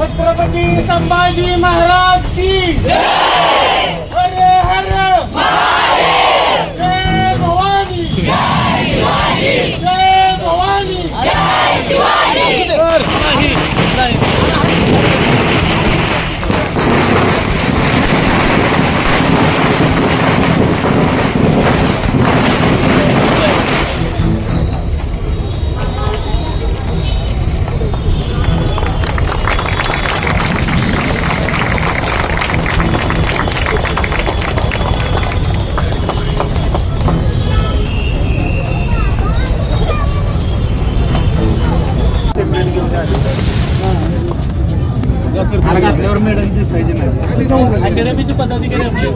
छत्रपती संभाजी महाराज की हरे हर! घातल्यावर मेडल दिसायची नाही अकॅडमीचे पदाधिकारी आपले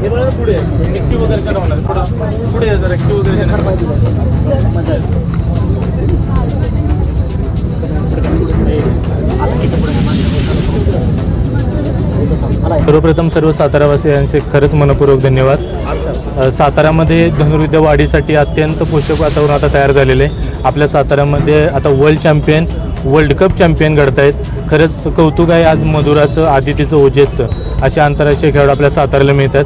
कुठे पुढे एक्टी वगैरे करावं लागेल थोडं पुढे जर एक्टी वगैरे मज़ा सर्वप्रथम सर्व सातारावासियांचे खरंच मनपूर्वक धन्यवाद. सातारामध्ये साताऱ्यामध्ये धनुर्विद्या वाढीसाठी अत्यंत पोषक वातावरण आता तयार झालेलं आहे. आपल्या साताऱ्यामध्ये आता world champion world cup champion घडत आहेत खरंच कौतुक आहे आज मधुराचं आदितीचं ओजेचं असे आंतरराष्ट्रीय खेळाडू आपल्या साताऱ्याला मिळतात.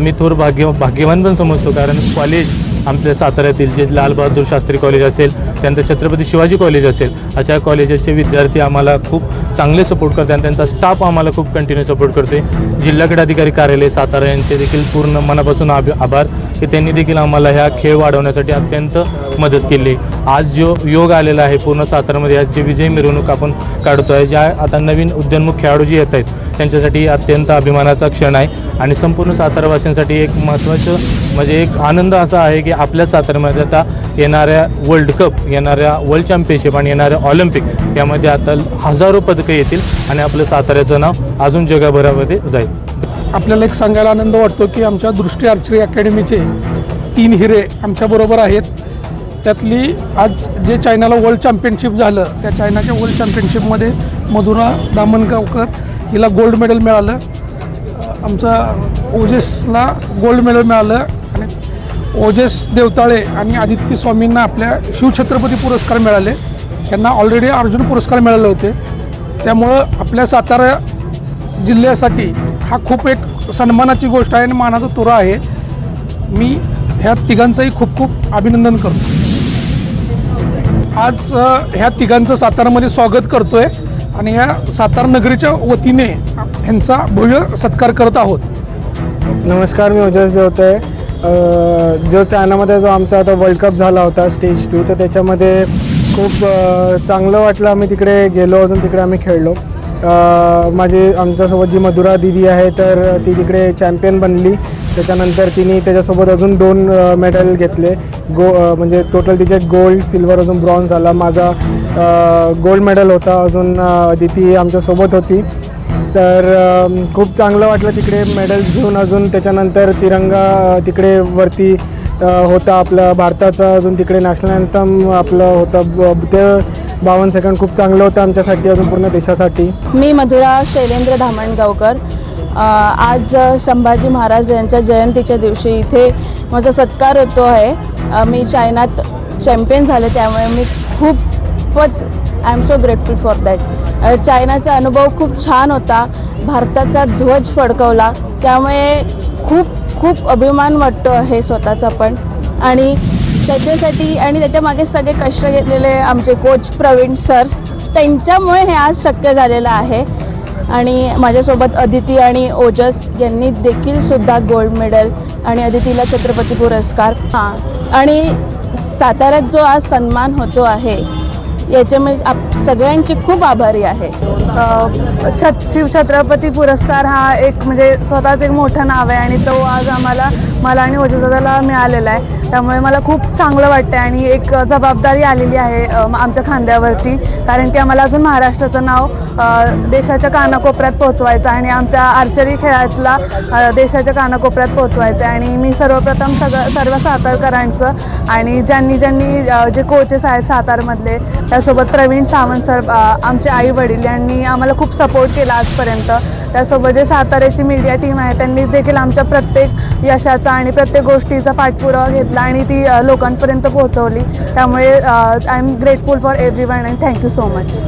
मी थोर भाग्य भाग्यवान पण समजतो कारण कॉलेज आमच्या साताऱ्यातील जे लालबहादूर शास्त्री कॉलेज असेल त्यानंतर छत्रपती शिवाजी कॉलेज असेल अशा कॉलेजेसचे विद्यार्थी आम्हाला खूप चांगले सपोर्ट करतात आणि त्यांचा स्टाफ आम्हाला खूप कंटिन्यू सपोर्ट करते जिल्हा क्रीडाधिकारी कार्यालय सातारा यांचे देखील पूर्ण मनापासून आभ आभार. की त्यांनी देखील आम्हाला ह्या खेळ वाढवण्यासाठी अत्यंत मदत केली. आज जो योग आलेला आहे पूर्ण सातारामध्ये आज जे विजय मिरवणूक आपण काढतो आहे ज्या आता नवीन उद्योन्मुख खेळाडू जे येत आहेत त्यांच्यासाठी अत्यंत अभिमानाचा क्षण आहे. आणि संपूर्ण सातारावासियांसाठी एक महत्त्वाचं म्हणजे एक आनंद असा आहे की आपल्या साताऱ्यामध्ये आता येणाऱ्या वर्ल्ड कप येणाऱ्या वर्ल्ड चॅम्पियनशिप आणि येणाऱ्या ऑलिम्पिक यामध्ये आता हजारो पदकं येतील आणि आपलं साताऱ्याचं नाव अजून जगभरामध्ये जाईल. आपल्याला एक सांगायला आनंद वाटतो की आमच्या दृष्टी आर्चरी अकॅडमीचे तीन हिरे आमच्याबरोबर आहेत. त्यातली आज जे चायनाला वर्ल्ड चॅम्पियनशिप झालं त्या चायनाच्या वर्ल्ड चॅम्पियनशिपमध्ये मधुरा दामणगावकर हिला गोल्ड मेडल मिळालं. आमचा ओजेसला गोल्ड मेडल मिळालं आणि ओजेस देवताळे आणि आदित्य स्वामींना आपल्या शिवछत्रपती पुरस्कार मिळाले. यांना ऑलरेडी अर्जुन पुरस्कार मिळाले होते. त्यामुळं आपल्या सातारा जिल्ह्यासाठी हा खूप एक सन्मानाची गोष्ट आहे आणि मानाचा तुरा आहे. मी ह्या तिघांचंही खूप खूप अभिनंदन करतो. आज ह्या तिघांचं सातारामध्ये स्वागत करतो आहे आणि ह्या सातारा नगरीच्या वतीने ह्यांचा भव्य सत्कार करत आहोत. नमस्कार मी ओजस देवते. जो चायनामध्ये जो आमचा आता वर्ल्ड कप झाला होता स्टेज टू तर त्याच्यामध्ये खूप चांगलं वाटलं. आम्ही तिकडे गेलो अजून तिकडे आम्ही खेळलो. माझी आमच्यासोबत जी मधुरा दिदी आहे तर ती तिकडे चॅम्पियन बनली. त्याच्यानंतर तिने त्याच्यासोबत अजून दोन मेडल घेतले. गो म्हणजे टोटल तिचे गोल्ड सिल्वर अजून ब्रॉन्झ झाला माझा गोल्ड मेडल होता. अजून दिती आमच्यासोबत होती. तर खूप चांगलं वाटलं तिकडे मेडल्स घेऊन. अजून त्याच्यानंतर तिरंगा तिकडे वरती होता आपला भारताचा अजून तिकडे नॅशनल अँथम आपलं होतं. ब- ते बावन्न सेकंड खूप चांगलं होतं आमच्यासाठी अजून पूर्ण देशासाठी. मी मधुरा शैलेंद्र धामणगावकर. आज संभाजी महाराज यांच्या जयंतीच्या दिवशी इथे माझा सत्कार होतो आहे. मी चायनात चॅम्पियन झाले त्यामुळे मी खूपच I am so grateful for that चायनाचा अनुभव खूप छान होता. भारताचा ध्वज फडकवला. त्यामुळे खूप खूप अभिमान वाटतो आहे स्वतःचा पण. आणि त्याच्यासाठी आणि त्याच्यामागे सगळे कष्ट घेतलेले आमचे कोच प्रवीण सर त्यांच्यामुळे हे आज शक्य झालेलं आहे. आणि माझ्यासोबत अदिती आणि ओजस यांनी देखील सुद्धा गोल्ड मेडल आणि अदितीला छत्रपती पुरस्कार. हां. आणि साताऱ्यात जो आज सन्मान होतो आहे याच्यामुळे आप सगळ्यांची खूप आभारी आहे. छत शिवछत्रपती पुरस्कार हा एक म्हणजे स्वतःच एक मोठं नाव आहे आणि तो आज आम्हाला मला आणि ओजदादाला मिळालेला आहे. त्यामुळे मला खूप चांगलं वाटतं आणि एक जबाबदारी आलेली आहे आमच्या खांद्यावरती. कारण की आम्हाला अजून महाराष्ट्राचं नाव देशाच्या कानाकोपऱ्यात पोहोचवायचं आणि आमच्या आर्चरी खेळातला देशाच्या कानाकोपऱ्यात पोहोचवायचं आहे. आणि मी सर्वप्रथम सगळं सर्व सातारकरांचं आणि ज्यांनी ज्यांनी जे कोचेस आहेत सातारमधले त्यासोबत प्रवीण सावंत सर आमचे आई वडील यांनी आम्हाला खूप सपोर्ट केला आजपर्यंत. त्यासोबत जे साताऱ्याची मीडिया टीम आहे त्यांनी देखील आमच्या प्रत्येक यशाचा आणि प्रत्येक गोष्टीचा पाठपुरावा घेतला आणि ती लोकांपर्यंत पोहोचवली. त्यामुळे I am grateful for everyone and thank you so much